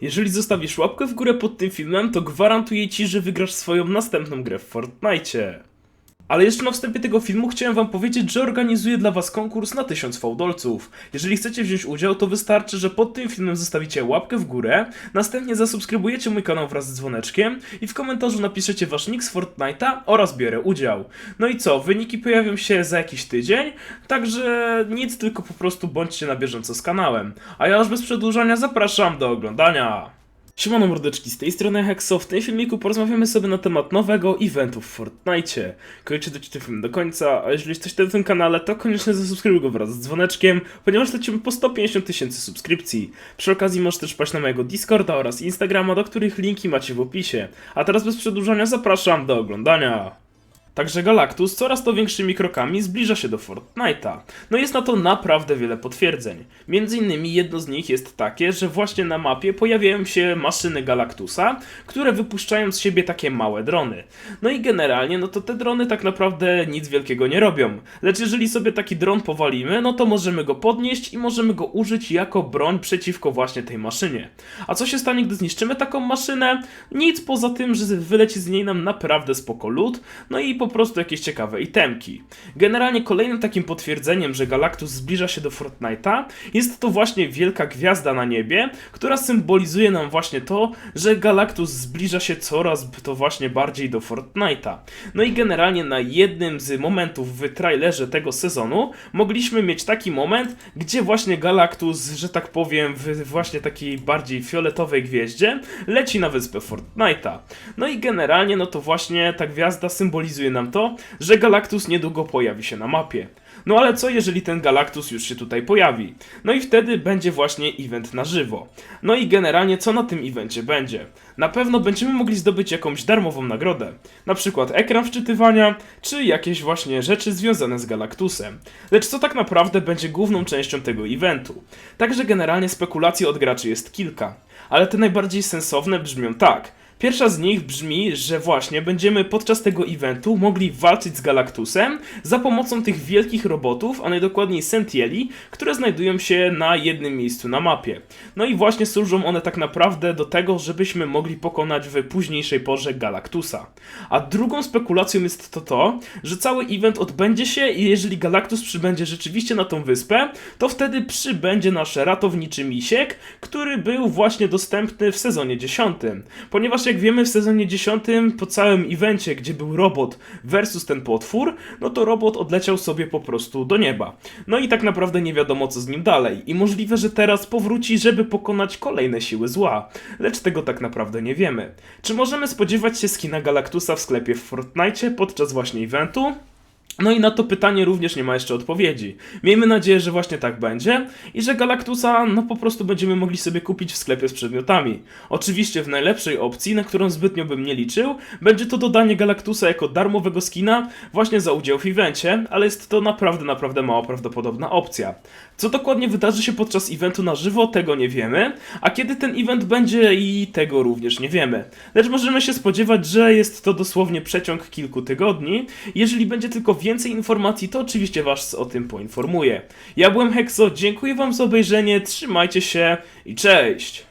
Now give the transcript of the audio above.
Jeżeli zostawisz łapkę w górę pod tym filmem, to gwarantuję ci, że wygrasz swoją następną grę w Fortnite. Ale jeszcze na wstępie tego filmu chciałem wam powiedzieć, że organizuję dla was konkurs na 1000 fałdolców. Jeżeli chcecie wziąć udział, to wystarczy, że pod tym filmem zostawicie łapkę w górę, następnie zasubskrybujecie mój kanał wraz z dzwoneczkiem i w komentarzu napiszecie wasz nick z Fortnite'a oraz biorę udział. No i co, wyniki pojawią się za jakiś tydzień, także nic, tylko po prostu bądźcie na bieżąco z kanałem. A ja już bez przedłużania zapraszam do oglądania. Siemano mordeczki, z tej strony Hexo. W tym filmiku porozmawiamy sobie na temat nowego eventu w Fortnite. Koniecznie dojdźcie ten film do końca, a jeżeli jesteś na tym kanale, to koniecznie zasubskrybuj go wraz z dzwoneczkiem, ponieważ lecimy po 150 tysięcy subskrypcji. Przy okazji możesz też paść na mojego Discorda oraz Instagrama, do których linki macie w opisie. A teraz bez przedłużania zapraszam do oglądania. Także Galactus coraz to większymi krokami zbliża się do Fortnite'a. No jest na to naprawdę wiele potwierdzeń. Między innymi jedno z nich jest takie, że właśnie na mapie pojawiają się maszyny Galactusa, które wypuszczają z siebie takie małe drony. No i generalnie, no to te drony tak naprawdę nic wielkiego nie robią. Lecz jeżeli sobie taki dron powalimy, no to możemy go podnieść i możemy go użyć jako broń przeciwko właśnie tej maszynie. A co się stanie, gdy zniszczymy taką maszynę? Nic poza tym, że wyleci z niej nam naprawdę spoko loot, no i po prostu jakieś ciekawe itemki. Generalnie kolejnym takim potwierdzeniem, że Galactus zbliża się do Fortnite'a jest to właśnie wielka gwiazda na niebie, która symbolizuje nam właśnie to, że Galactus zbliża się coraz to właśnie bardziej do Fortnite'a. No i generalnie na jednym z momentów w trailerze tego sezonu mogliśmy mieć taki moment, gdzie właśnie Galactus, że tak powiem, w właśnie takiej bardziej fioletowej gwieździe leci na wyspę Fortnite'a. No i generalnie no to właśnie ta gwiazda symbolizuje nam to, że Galactus niedługo pojawi się na mapie. No ale co jeżeli ten Galactus już się tutaj pojawi? No i wtedy będzie właśnie event na żywo. No i generalnie co na tym evencie będzie? Na pewno będziemy mogli zdobyć jakąś darmową nagrodę. Na przykład ekran wczytywania, czy jakieś właśnie rzeczy związane z Galactusem. Lecz co tak naprawdę będzie główną częścią tego eventu? Także generalnie spekulacji od graczy jest kilka. Ale te najbardziej sensowne brzmią tak. Pierwsza z nich brzmi, że właśnie będziemy podczas tego eventu mogli walczyć z Galactusem za pomocą tych wielkich robotów, a najdokładniej Sentieli, które znajdują się na jednym miejscu na mapie. No i właśnie służą one tak naprawdę do tego, żebyśmy mogli pokonać w późniejszej porze Galactusa. A drugą spekulacją jest to to, że cały event odbędzie się i jeżeli Galactus przybędzie rzeczywiście na tą wyspę, to wtedy przybędzie nasz ratowniczy misiek, który był właśnie dostępny w sezonie 10. Jak wiemy w sezonie 10 po całym evencie, gdzie był robot versus ten potwór, no to robot odleciał sobie po prostu do nieba. No i tak naprawdę nie wiadomo co z nim dalej. I możliwe, że teraz powróci, żeby pokonać kolejne siły zła. Lecz tego tak naprawdę nie wiemy. Czy możemy spodziewać się skina Galactusa w sklepie w Fortnite podczas właśnie eventu? No i na to pytanie również nie ma jeszcze odpowiedzi. Miejmy nadzieję, że właśnie tak będzie i że Galactusa no po prostu będziemy mogli sobie kupić w sklepie z przedmiotami. Oczywiście w najlepszej opcji, na którą zbytnio bym nie liczył, będzie to dodanie Galactusa jako darmowego skina właśnie za udział w evencie, ale jest to naprawdę, naprawdę mało prawdopodobna opcja. Co dokładnie wydarzy się podczas eventu na żywo, tego nie wiemy, a kiedy ten event będzie i tego również nie wiemy. Lecz możemy się spodziewać, że jest to dosłownie przeciąg kilku tygodni. Jeżeli będzie tylko więcej informacji, to oczywiście Was o tym poinformuję. Ja byłem Hexo, dziękuję Wam za obejrzenie, trzymajcie się i cześć!